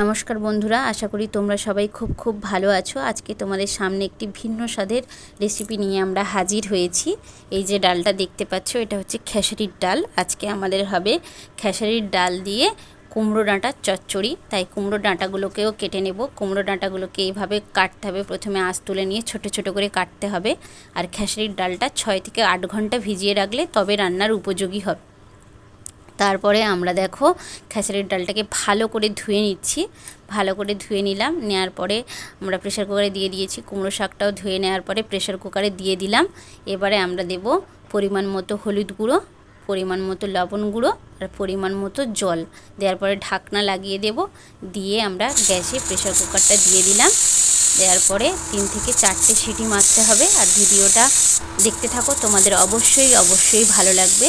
নমস্কার বন্ধুরা, আশা করি তোমরা সবাই খুব খুব ভালো আছো। আজকে তোমাদের সামনে একটি ভিন্ন স্বাদের রেসিপি নিয়ে আমরা হাজির হয়েছি। এই যে ডালটা দেখতে পাচ্ছ, এটা হচ্ছে খেসারির ডাল। আজকে আমাদের হবে খেসারির ডাল দিয়ে কুমড়ো ডাঁটার চচ্চড়ি। তাই কুমড়ো ডাঁটাগুলোকেও কেটে নেব। কুমড়ো ডাঁটাগুলোকে এইভাবে কাটতে হবে। প্রথমে আঁশ তুলে নিয়ে ছোট ছোট করে কাটতে হবে। আর খেসারির ডালটা ছয় থেকে আট ঘণ্টা ভিজিয়ে রাখলে তবে রান্নার উপযোগী হবে। তারপরে আমরা দেখো খেসারির ডালটাকে ভালো করে ধুয়ে নিচ্ছি। ভালো করে ধুয়ে নিলাম নেওয়ার পরে আমরা প্রেশার কুকারে দিয়ে দিয়েছি। কুমড়ো শাকটাও ধুয়ে নেওয়ার পরে প্রেশার কুকারে দিয়ে দিলাম। এবারে আমরা দেব পরিমাণ মতো হলুদ গুঁড়ো, পরিমাণ মতো লবণ গুঁড়ো আর পরিমাণ মতো জল। দেওয়ার পরে ঢাকনা লাগিয়ে দেব। দিয়ে আমরা গ্যাসে প্রেশার কুকারটা দিয়ে দিলাম। দেওয়ার পরে তিন থেকে চারটে সিটি মারতে হবে। আর ভিডিওটা দেখতে থাকো, তোমাদের অবশ্যই অবশ্যই ভালো লাগবে।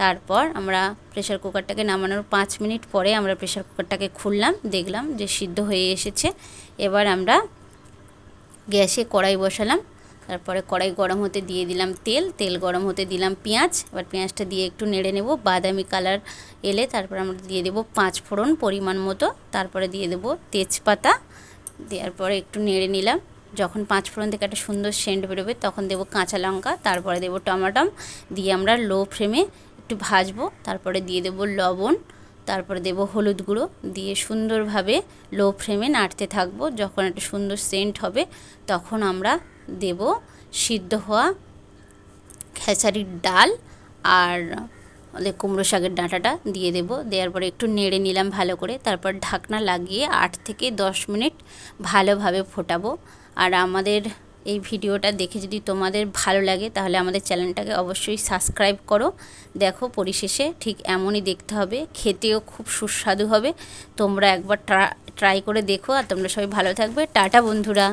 তারপর আমরা প্রেশার কুকারটাকে নামানোর পাঁচ মিনিট পরে আমরা প্রেশার কুকারটাকে খুললাম, দেখলাম যে সিদ্ধ হয়ে এসেছে। এবার আমরা গ্যাসে কড়াই বসালাম, তারপরে কড়াই গরম হতে দিয়ে দিলাম তেল তেল গরম হতে দিলাম পেঁয়াজ, এবার পেঁয়াজটা দিয়ে একটু নেড়ে নেব, বাদামি কালার এলে তারপর আমরা দিয়ে দেবো পাঁচ ফোড়ন পরিমাণ মতো, তারপরে দিয়ে দেবো তেজপাতা, দেওয়ার পরে একটু নেড়ে নিলাম। যখন পাঁচ ফোড়ন থেকে একটা সুন্দর সেন্ট বেরোবে, তখন দেবো কাঁচা লঙ্কা, তারপরে দেবো টমাটম, দিয়ে আমরা লো ফ্লেমে একটু ভাজবো, তারপরে দিয়ে দেবো লবণ, তারপরে দেবো হলুদ গুঁড়ো, দিয়ে সুন্দরভাবে লো ফ্লেমে নাড়তে থাকব। যখন একটা সুন্দর সেন্ট হবে, তখন আমরা দেব সিদ্ধ হওয়া খেসারির ডাল আর কুমড়ো শাকের ডাঁটাটা দিয়ে দেব। দেওয়ার পরে একটু নেড়ে নিলাম ভালো করে, তারপর ঢাকনা লাগিয়ে আট থেকে দশ মিনিট ভালোভাবে ফোটাবো। আর আমাদের এই ভিডিওটা দেখে যদি তোমাদের ভালো লাগে, তাহলে আমাদের চ্যানেলটাকে অবশ্যই সাবস্ক্রাইব করো। দেখো পরিশেষে ঠিক এমনই দেখতে হবে, খেতেও খুব সুস্বাদু হবে। তোমরা একবার ট্রাই করে দেখো, আর তোমরা সবাই ভালো থাকবে। টাটা বন্ধুরা।